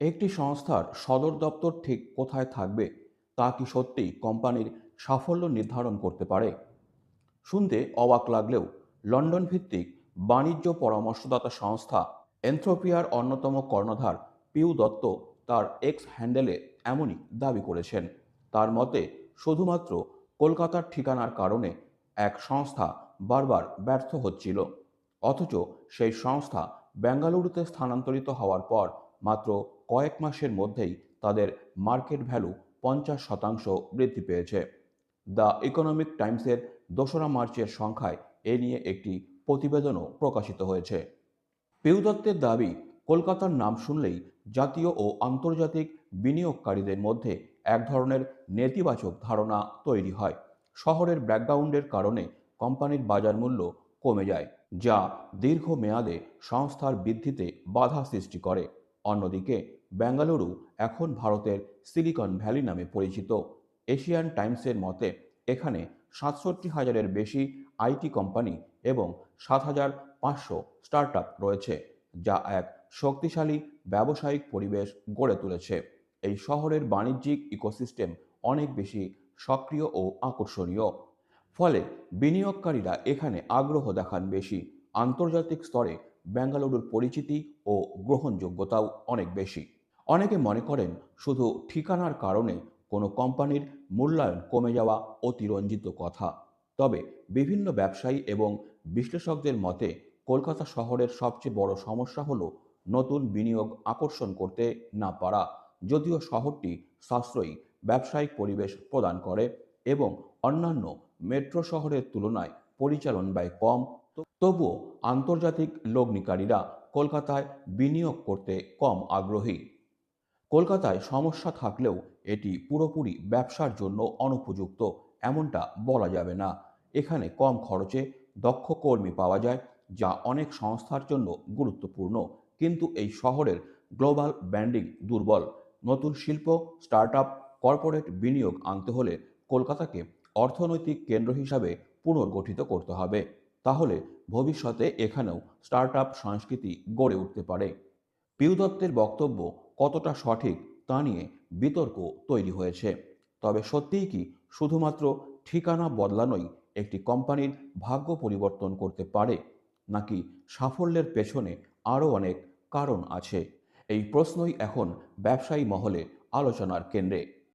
একটি সংস্থার সদর দপ্তর ঠিক কোথায় থাকবে তা কি সত্যিই কোম্পানির সাফল্য নির্ধারণ করতে পারে? শুনতে অবাক লাগলেও লন্ডন ভিত্তিক বাণিজ্য পরামর্শদাতা সংস্থা এনথ্রোপিয়ার অন্যতম কর্ণধার পিউ দত্ত তার এক্স হ্যান্ডেলে এমনই দাবি করেছেন। তার মতে, শুধুমাত্র কলকাতার ঠিকানার কারণে এক সংস্থা বারবার ব্যর্থ হচ্ছিল। অথচ সেই সংস্থা বেঙ্গালুরুতে স্থানান্তরিত হওয়ার পর মাত্র কয়েক মাসের মধ্যেই তাদের মার্কেট ভ্যালু পঞ্চাশ শতাংশ বৃদ্ধি পেয়েছে। দ্য ইকোনমিক টাইমসের দোসরা মার্চের সংখ্যায় এ নিয়ে একটি প্রতিবেদনও প্রকাশিত হয়েছে। পিউ দত্তের দাবি, কলকাতার নাম শুনলেই জাতীয় ও আন্তর্জাতিক বিনিয়োগকারীদের মধ্যে এক ধরনের নেতিবাচক ধারণা তৈরি হয়। শহরের ব্যাকগ্রাউন্ডের কারণে কোম্পানির বাজার মূল্য কমে যায়, যা দীর্ঘমেয়াদে সংস্থার বৃদ্ধিতে বাধা সৃষ্টি করে। অন্যদিকে, বেঙ্গালুরু এখন ভারতের সিলিকন ভ্যালি নামে পরিচিত। এশিয়ান টাইমসের মতে, এখানে সাতষট্টি হাজারের বেশি আইটি কোম্পানি এবং সাত হাজার পাঁচশো স্টার্ট রয়েছে, যা এক শক্তিশালী ব্যবসায়িক পরিবেশ গড়ে তুলেছে। এই শহরের বাণিজ্যিক ইকোসিস্টেম অনেক বেশি সক্রিয় ও আকর্ষণীয়। ফলে বিনিয়োগকারীরা এখানে আগ্রহ দেখান বেশি। আন্তর্জাতিক স্তরে বেঙ্গালুরুর পরিচিতি ও গ্রহণযোগ্যতাও অনেক বেশি। অনেকে মনে করেন শুধু ঠিকানার কারণে কোনো কোম্পানির মূল্যায়ন কমে যাওয়া অতিরঞ্জিত কথা। তবে বিভিন্ন ব্যবসায়ী এবং বিশ্লেষকদের মতে কলকাতা শহরের সবচেয়ে বড় সমস্যা হলো নতুন বিনিয়োগ আকর্ষণ করতে না পারা, যদিও শহরটি সাশ্রয়ী ব্যবসায়িক পরিবেশ প্রদান করে এবং অন্যান্য মেট্রো শহরের তুলনায় পরিচালন ব্যয় কম তবুও আন্তর্জাতিক লগ্নিকারীরা কলকাতায় বিনিয়োগ করতে কম আগ্রহী। কলকাতায় সমস্যা থাকলেও এটি পুরোপুরি ব্যবসার জন্য অনুপযুক্ত, এমনটা বলা যাবে না। এখানে কম খরচে দক্ষ কর্মী পাওয়া যায়, যা অনেক সংস্থার জন্য গুরুত্বপূর্ণ। কিন্তু এই শহরের গ্লোবাল ব্র্যান্ডিং দুর্বল। নতুন শিল্প, স্টার্টআপ, কর্পোরেট বিনিয়োগ আনতে হলে কলকাতাকে অর্থনৈতিক কেন্দ্র হিসাবে পুনর্গঠিত করতে হবে। তাহলে ভবিষ্যতে এখানেও স্টার্টআপ সংস্কৃতি গড়ে উঠতে পারে। পিউ দত্তের বক্তব্য কতটা সঠিক তা নিয়ে বিতর্ক তৈরি হয়েছে। তবে সত্যিই কি শুধুমাত্র ঠিকানা বদলানোই একটি কোম্পানির ভাগ্য পরিবর্তন করতে পারে, নাকি সাফল্যের পেছনে আরও অনেক কারণ আছে? এই প্রশ্নই এখন ব্যবসায়ী মহলে আলোচনার কেন্দ্রে।